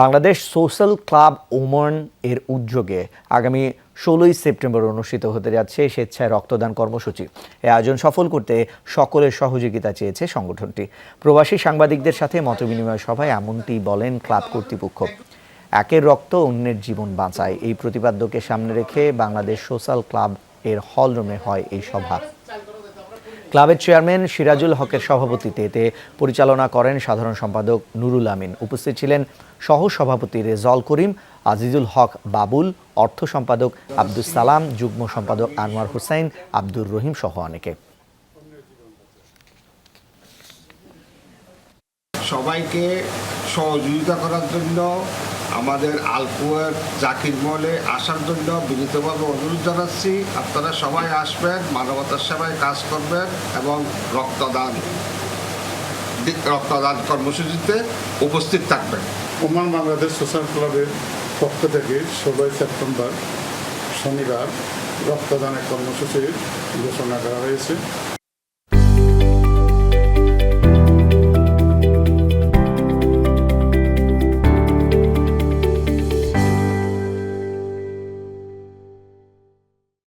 Bangladesh social club ওমন এর উদ্যোগে আগামী ষোলোই সেপ্টেম্বর অনুষ্ঠিত হতে যাচ্ছে স্বেচ্ছায় রক্তদান কর্মসূচি। এ আয়োজন সফল করতে সকলের সহযোগিতা চেয়েছে সংগঠনটি। প্রবাসী সাংবাদিকদের সাথে মতবিনিময় সভায় এমনটি বলেন ক্লাব কর্তৃপক্ষ। একের রক্ত অন্যের জীবন বাঁচায়। এই প্রতিপাদ্যকে সামনে রেখে বাংলাদেশ সোশ্যাল ক্লাব এর হল রুমে হয় এই সভা। ক্লাবের চেয়ারম্যান সিরাজুল হকের সভাপতিতে এতে পরিচালনা করেন সাধারণ সম্পাদক নুরুল আমিন। উপস্থিত ছিলেন সহ সভাপতি রেজল করিম, আজিজুল হক বাবুল, অর্থ সম্পাদক আব্দুল সালাম, যুগ্ম সম্পাদক আনোয়ার হোসেন, আব্দুর রহিম সহ অনেকে। সবাইকে সহযোগিতা করার জন্য আমাদের আলকুয়ার জাকির মলে আসার জন্য বিনীতভাবে অনুরোধ জানাচ্ছি। আপনারা সবাই আসবেন, মানবতার সেবায় কাজ করবেন এবং রক্তদান রক্তদান কর্মসূচিতে উপস্থিত থাকবেন। ওমান বাংলাদেশ সোশ্যাল ক্লাবের পক্ষ থেকে ষোলোই সেপ্টেম্বর শনিবার রক্তদানের কর্মসূচির ঘোষণা করা হয়েছে।